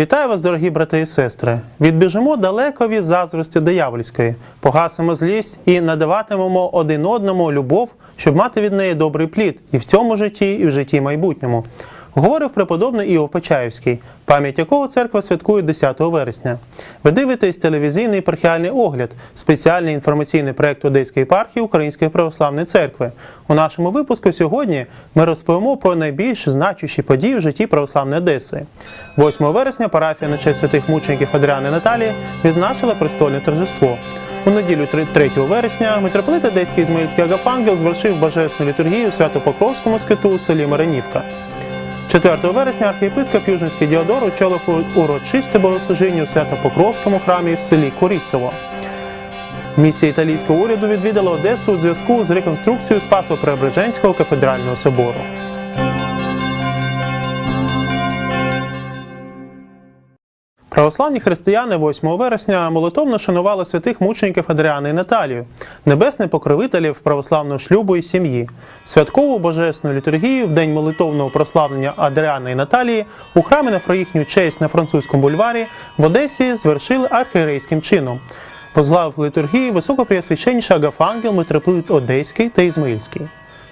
Вітаю вас, дорогі брати і сестри! Відбіжимо далеко від заздрості диявольської, погасимо злість і надаватимемо один одному любов, щоб мати від неї добрий плід і в цьому житті, і в житті майбутньому. Говорив преподобний Іов Почаївський, пам'ять якого церква святкує 10 вересня. Ви дивитесь телевізійний пархіальний огляд, спеціальний інформаційний проект Одеської єпархії Української православної церкви. У нашому випуску сьогодні ми розповімо про найбільш значущі події в житті православної Одеси. 8 вересня парафія на честь святих мучеників Адріани Наталії відзначила престольне торжество. У неділю 3 вересня митрополит Одеський Ізмаїльський Агафангел звершив божественну літургію у Свято-Покровському скиту у селі Маринівка. 4 вересня архієпископ Южинський Діодор очолив урочисте богослужіння у Свято-Покровському храмі в селі Корісово. Місія італійського уряду відвідала Одесу у зв'язку з реконструкцією Спасо-Преображенського кафедрального собору. Православні християни 8 вересня молитовно шанували святих мучеників Адріана і Наталію, небесних покровителів православного шлюбу і сім'ї. Святкову божественну літургію в день молитовного прославлення Адріана і Наталії у храмі на про їхню честь на французькому бульварі в Одесі звершили архієрейським чином. Возглавив літургії високопреосвященніший Агафангел, митрополит Одеський та Ізмаїльський.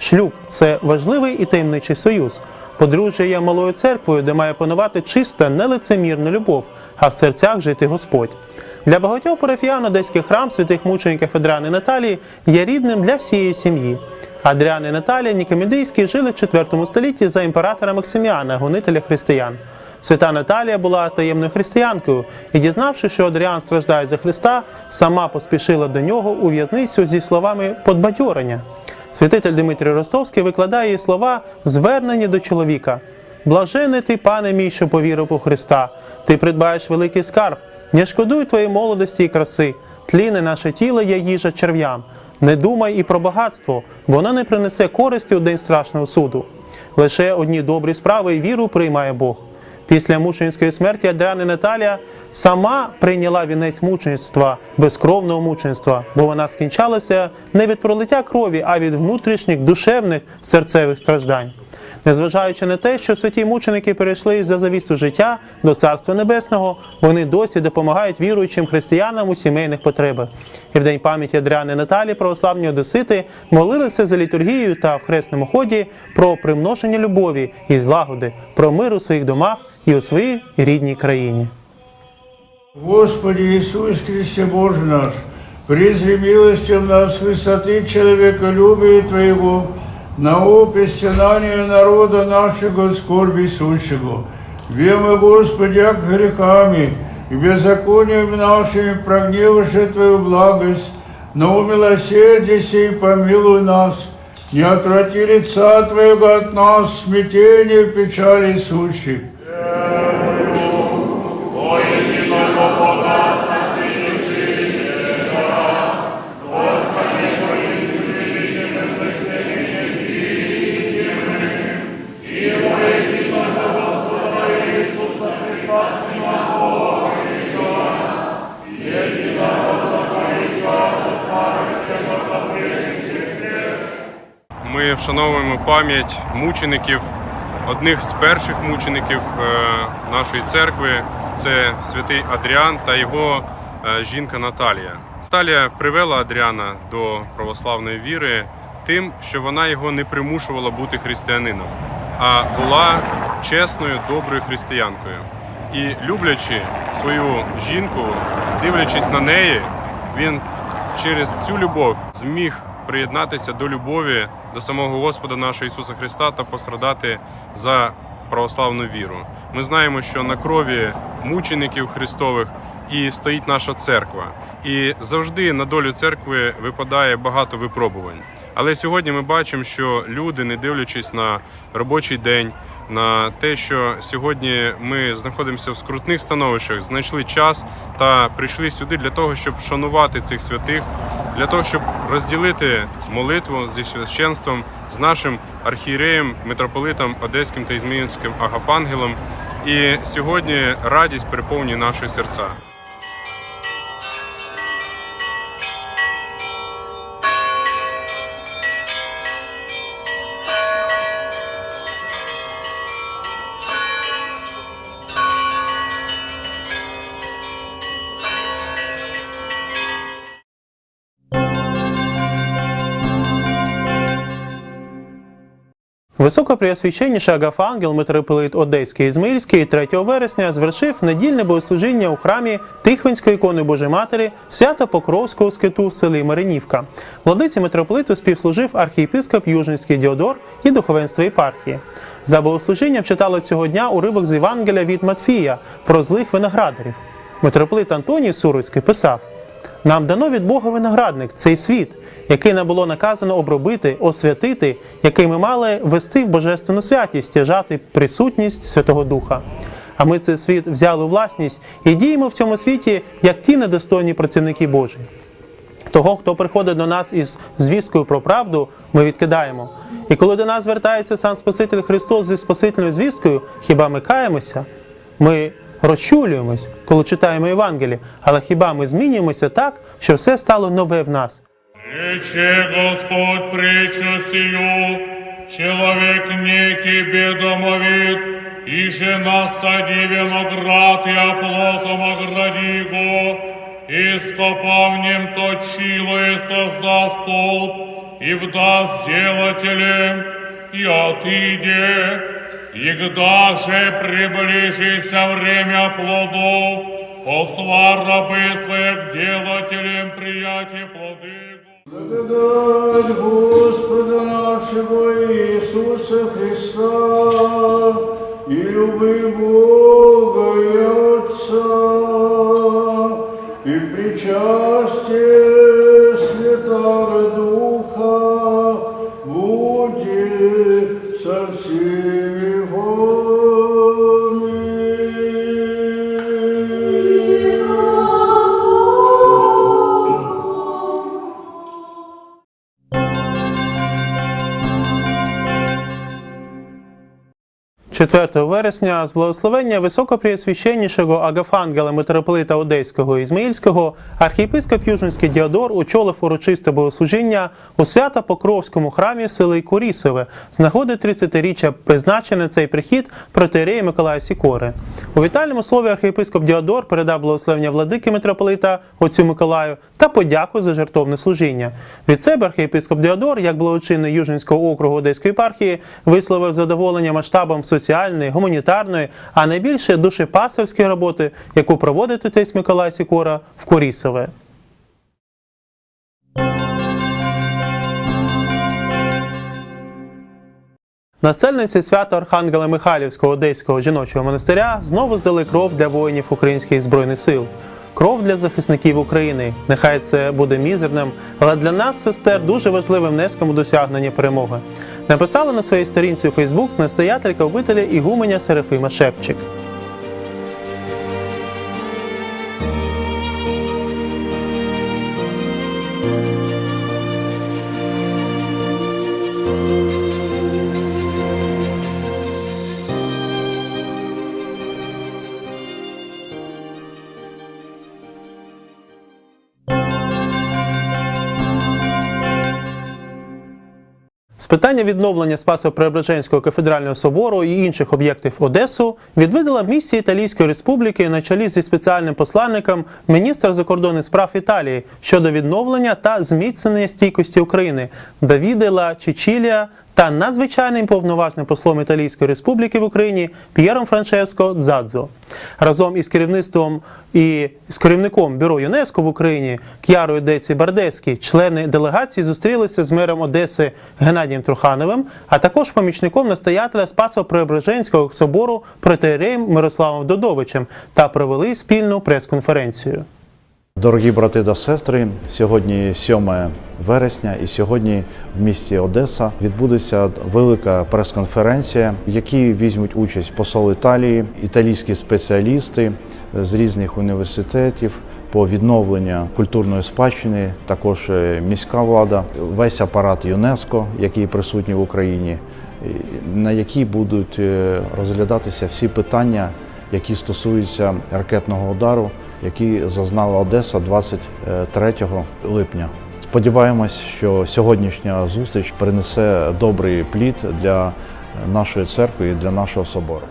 Шлюб це важливий і таємничий союз. Подружжя є малою церквою, де має панувати чиста, нелицемірна любов, а в серцях жити Господь. Для багатьох парафіян Одеський храм святих мучеників Адріани Наталії є рідним для всієї сім'ї. Адріан і Наталія Нікомедійські жили в IV столітті за імператора Максиміана, гонителя християн. Свята Наталія була таємною християнкою і, дізнавши, що Адріан страждає за Христа, сама поспішила до нього у в'язницю зі словами подбадьорення. Святитель Дмитрій Ростовський викладає слова звернені до чоловіка. Блажений ти, пане мій, що повірив у Христа. Ти придбаєш великий скарб. Не шкодуй твоєї молодості і краси. Тліне наше тіло є їжа черв'ям. Не думай і про багатство, воно не принесе користі у день страшного суду. Лише одні добрі справи і віру приймає Бог. Після мученської смерті Адріана Наталія сама прийняла вінець мученства, безкровного мученства, бо вона скінчалася не від пролиття крові, а від внутрішніх душевних серцевих страждань. Незважаючи на те, що святі мученики перейшли за завісу життя до Царства Небесного, вони досі допомагають віруючим християнам у сімейних потребах. І в день пам'яті Адріани Наталі православні одесити молилися за літургією та в хресному ході про примноження любові і злагоди, про мир у своїх домах і у своїй рідній країні. Господи Иисус Христе Боже наш, призри милостью нас высоты человеколюбия Твоего, на опись стенания народа нашего скорби сущего. Вема, Господи, к грехами и беззаконием нашими прогневавши Твою благость, но умилосердие сей помилуй нас, не отврати лица Твоего от нас, смятение печали сущих. Пам'ять мучеників, одних з перших мучеників е, нашої церкви це святий Адріан та його е, жінка Наталія. Наталія привела Адріана до православної віри тим, що вона його не примушувала бути християнином, а була чесною, доброю християнкою. І люблячи свою жінку, дивлячись на неї, він через цю любов зміг приєднатися до любові до самого Господа нашого Ісуса Христа та пострадати за православну віру. Ми знаємо, що на крові мучеників Христових і стоїть наша церква. І завжди на долю церкви випадає багато випробувань. Але сьогодні ми бачимо, що люди, не дивлячись на робочий день, на те, що сьогодні ми знаходимося в скрутних становищах, знайшли час та прийшли сюди для того, щоб вшанувати цих святих, для того, щоб розділити молитву зі священством з нашим архієреєм, митрополитом Одеським та Ізміївським Агафангелом. І сьогодні радість переповнює наші серця. Високопреосвященніший Агафангел митрополит Одеський і Ізмаїльський 3 вересня звершив недільне богослужіння у храмі Тихвинської ікони Божої Матері свято Покровського скиту в селі Маринівка. Владиці митрополиту співслужив архієпископ Южницький Діодор і духовенство єпархії. За богослужінням читали цього дня уривок з Євангелія від Матфія про злих виноградарів. Митрополит Антоній Суруцький писав: нам дано від Бога виноградник, цей світ, який нам було наказано обробити, освятити, який ми мали вести в божественну святість, стяжати присутність Святого Духа. А ми цей світ взяли у власність і діємо в цьому світі як ті недостойні працівники Божі. Того, хто приходить до нас із звісткою про правду, ми відкидаємо. І коли до нас звертається сам Спаситель Христос зі Спасительною звісткою, хіба ми каємося? Ми розчулюємось, коли читаємо Євангеліє, але хіба ми змінюємося так, що все стало нове в нас? Рече Господь притчу сию, человек некий бедомовит, и жена сади виноград и оплотом огради его, и нем точило и создаст столб, и вдаст делателям, и отыдет, и когда же приближится время плодов, посла рабы своих делателям приятие плоды. Благодать Господа нашего Иисуса Христа и любви Бога и Отца и причастие Святого Духа будет со 4 вересня з благословення високопреосвященнішого Агафангела митрополита Одеського і Ізмаїльського архієпископ Южницький Діодор очолив урочисте богослужіння у свято Покровському храмі в Курісове з нагоди 30-річчя призначене цей прихід протиерея Миколая Сікори. У вітальному слові архієпископ Діодор передав благословення владики митрополита отцю Миколаю та подяку за жертовне служіння. Від себе архієпископ Діодор, як благочинний Южинського округу Одеської єпархії, висловив задоволення масштабом соціальної, гуманітарної, а найбільше душепастерської роботи, яку проводить отець Миколай Сікора в Корісове. Насельниці свята Архангела Михайлівського Одеського жіночого монастиря знову здали кров для воїнів українських збройних сил. Кров для захисників України. Нехай це буде мізерним, але для нас, сестер, дуже важливим внеском у досягнення перемоги. Написала на своїй сторінці у Фейсбук настоятелька обителя Ігуменя Серафима Шевчик. Питання відновлення Спасо-Преображенського кафедрального собору і інших об'єктів Одесу відвідала місія Італійської республіки на чолі зі спеціальним посланником міністра закордонних справ Італії щодо відновлення та зміцнення стійкості України Давіде Ла Чичілія та надзвичайним повноважним послом Італійської республіки в Україні П'єром Франческо Дзадзо. Разом із керівництвом і з керівником бюро ЮНЕСКО в Україні К'ярою Деці Бардеський члени делегації зустрілися з мером Одеси Геннадієм Трухановим, а також помічником настоятеля Спасо-Преображенського собору протеєреєм Мирославом Додовичем та провели спільну прес-конференцію. Дорогі брати та сестри, сьогодні 7 вересня, і сьогодні в місті Одеса відбудеться велика прес-конференція, в якій візьмуть участь посол Італії, італійські спеціалісти з різних університетів по відновленню культурної спадщини, також е, міська влада, весь апарат ЮНЕСКО, який присутній в Україні, на якій будуть е, розглядатися всі питання, які стосуються ракетного удару, який зазнала Одеса 23 липня. Сподіваємось, що сьогоднішня зустріч принесе добрий плід для нашої церкви і для нашого собору.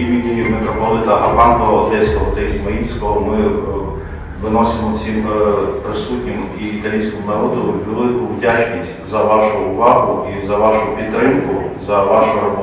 імені митрополита Галантова Одеського та Ізмаїльського ми е, виносимо всім е, присутнім і італійському народу велику вдячність за вашу увагу і за вашу підтримку, за вашу роботу.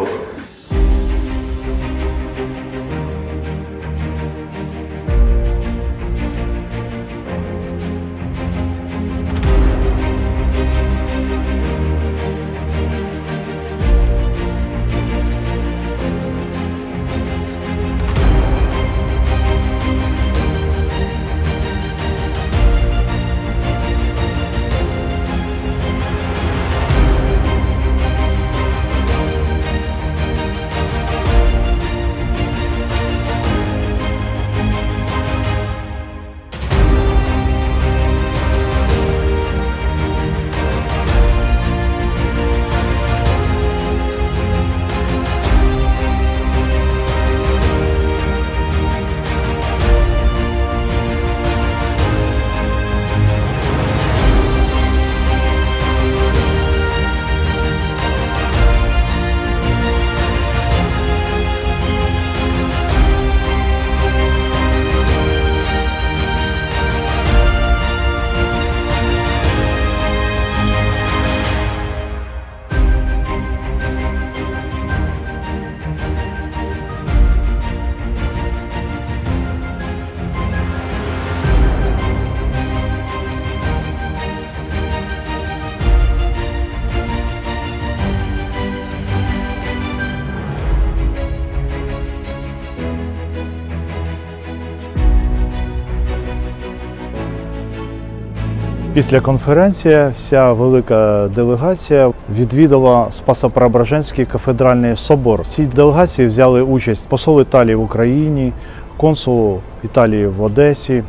Після конференції вся велика делегація відвідала Спасо-Преображенський кафедральний собор. В цій делегації взяли участь посол Італії в Україні, консул Італії в Одесі,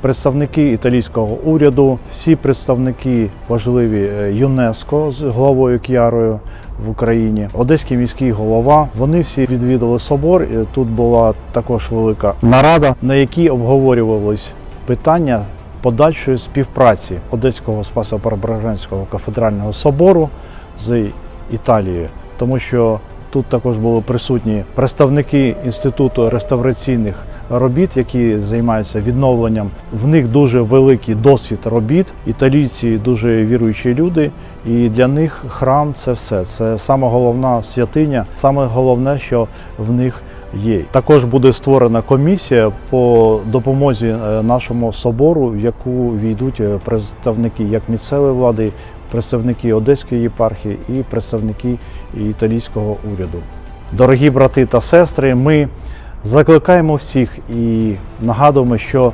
представники італійського уряду, всі представники важливі е, ЮНЕСКО з головою К'ярою в Україні, Одеський міський голова. Вони всі відвідали собор. Тут була також велика нарада, на якій обговорювались питання подальшої співпраці Одеського Спасо-Преображенського кафедрального собору з Італією, тому що тут також були присутні представники інституту реставраційних робіт, які займаються відновленням. В них дуже великий досвід робіт. Італійці дуже віруючі люди, і для них храм це все. Це саме головна святиня, саме головне, що в них є. Також буде створена комісія по допомозі е, нашому собору, в яку війдуть е, представники як місцевої влади, представники Одеської єпархії і представники італійського уряду. Дорогі брати та сестри, ми закликаємо всіх і нагадуємо, що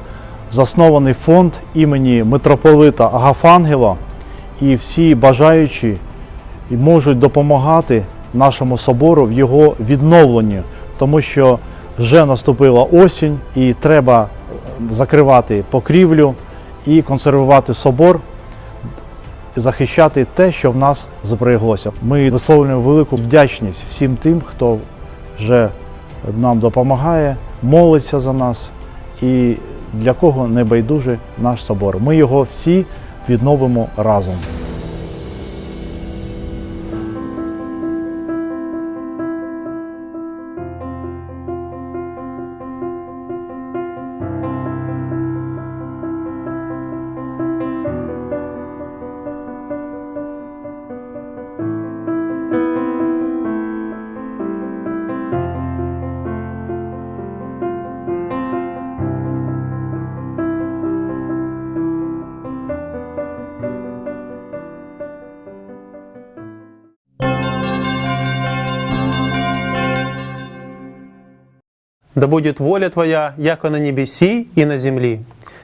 заснований фонд імені митрополита Агафангела і всі бажаючі можуть допомагати нашому собору в його відновленні, тому що вже наступила осінь і треба е, закривати покрівлю і консервувати собор, захищати те, що в нас збереглося. Ми висловлюємо велику вдячність всім тим, хто вже нам допомагає, молиться за нас і для кого не байдуже наш собор. Ми його всі відновимо разом. Да будет воля Твоя, яко на небесі і на землі.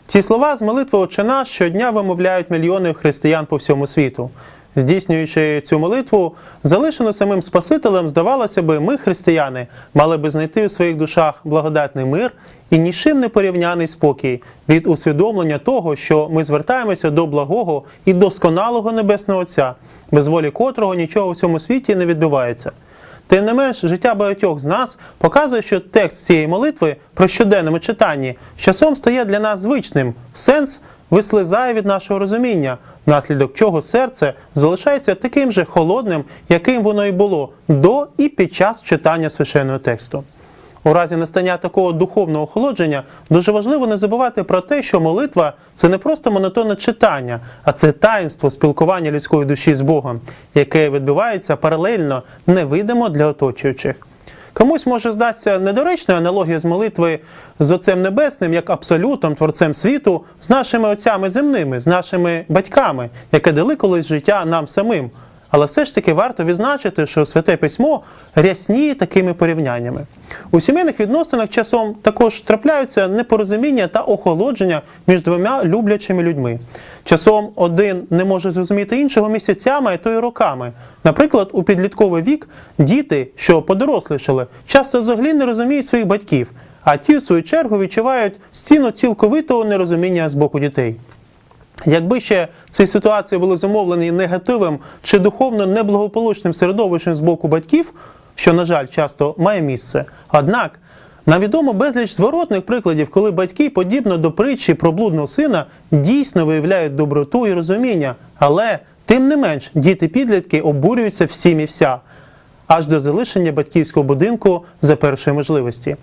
Ці слова з молитви «Отче наш» щодня вимовляють мільйони християн по всьому світу. Здійснюючи цю молитву, залишену самим Спасителем, здавалося би, ми, християни, мали би знайти у своїх душах благодатний мир і нічим не порівняний спокій від усвідомлення того, що ми звертаємося до благого і досконалого Небесного Отця, без волі котрого нічого в цьому світі не відбувається. Тим не менш, життя багатьох з нас показує, що текст цієї молитви про щоденному читанні часом стає для нас звичним. Сенс вислизає від нашого розуміння, внаслідок чого серце залишається таким же холодним, яким воно і було до і під час читання священного тексту. У разі настання такого духовного охолодження дуже важливо не забувати про те, що молитва це не просто монотонне читання, а це таїнство спілкування людської душі з Богом, яке відбувається паралельно, невидимо для оточуючих. Комусь може здатися недоречною аналогія з молитви з Отцем Небесним, як абсолютом, творцем світу, з нашими отцями земними, з нашими батьками, яке дали колись життя нам самим. Але все ж таки варто відзначити, що святе письмо рясніє такими порівняннями. У сімейних відносинах часом також трапляються непорозуміння та охолодження між двома люблячими людьми. Часом один не може зрозуміти іншого місяцями, а то й роками. Наприклад, у підлітковий вік діти, що подорослішали, часто взагалі не розуміють своїх батьків, а ті, в свою чергу, відчувають стіну цілковитого нерозуміння з боку дітей. Якби ще ці ситуації були зумовлені негативом чи духовно неблагополучним середовищем з боку батьків, що, на жаль, часто має місце. Однак нам відомо безліч зворотних прикладів, коли батьки, подібно до притчі про блудного сина, дійсно виявляють доброту і розуміння, але тим не менш діти-підлітки обурюються всім і вся, аж до залишення батьківського будинку за першої можливості.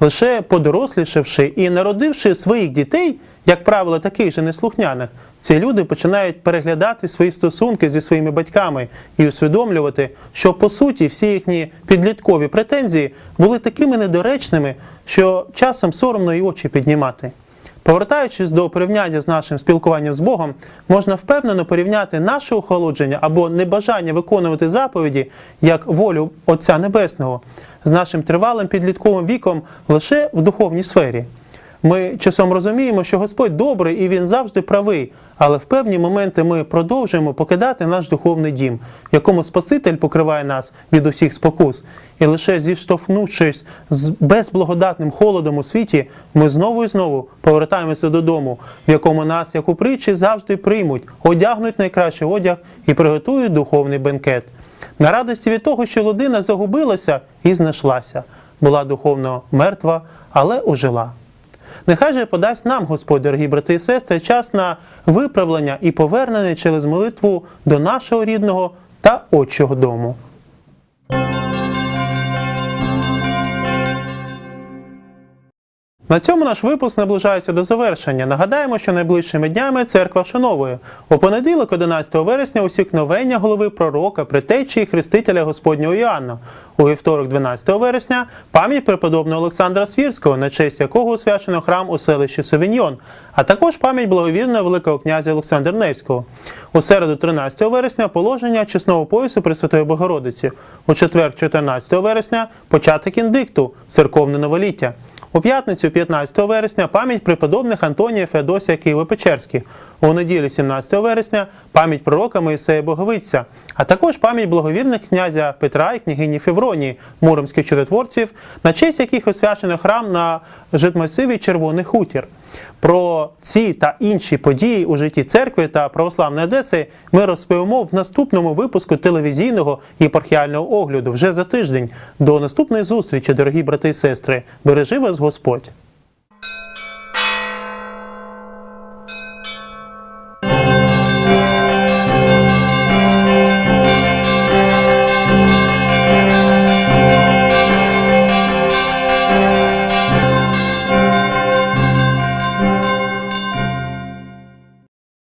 Лише подорослішавши і народивши своїх дітей, як правило, таких же неслухняних, ці люди починають переглядати свої стосунки зі своїми батьками і усвідомлювати, що по суті всі їхні підліткові претензії були такими недоречними, що часом соромно і очі піднімати. Повертаючись до порівняння з нашим спілкуванням з Богом, можна впевнено порівняти наше охолодження або небажання виконувати заповіді як волю Отця Небесного з нашим тривалим підлітковим віком лише в духовній сфері. Ми часом розуміємо, що Господь добрий і Він завжди правий, але в певні моменти ми продовжуємо покидати наш духовний дім, в якому Спаситель покриває нас від усіх спокус. І лише зіштовхнувшись з безблагодатним холодом у світі, ми знову і знову повертаємося додому, в якому нас, як у притчі, завжди приймуть, одягнуть найкращий одяг і приготують духовний бенкет. На радості від того, що людина загубилася і знайшлася, була духовно мертва, але ожила. Нехай же подасть нам, Господь, дорогі брати і сестри, час на виправлення і повернення через молитву до нашого рідного та отчого дому. На цьому наш випуск наближається до завершення. Нагадаємо, що найближчими днями церква вшановує. У понеділок, 11 вересня, усікновення голови пророка, притечі і хрестителя Господнього Іоанна. У вівторок, 12 вересня, пам'ять преподобного Олександра Свірського, на честь якого освячено храм у селищі Совіньйон, а також пам'ять благовірного Великого князя Олександра Невського. У середу, 13 вересня, положення чесного поясу Пресвятої Богородиці. У четвер, 14 вересня, початок індикту, церковне новоліття. У п'ятницю, 15 вересня, пам'ять преподобних Антонія Феодосія Києво-Печерських. У неділю, 17 вересня, пам'ять пророка Моїсея Боговиця, а також пам'ять благовірних князя Петра і княгині Февронії, муромських чудотворців, на честь яких освячено храм на житмасиві Червоний Хутір. Про ці та інші події у житті церкви та православної Одеси ми розповімо в наступному випуску телевізійного єпархіального огляду вже за тиждень. До наступної зустрічі, дорогі брати і сестри. Бережи вас Господь!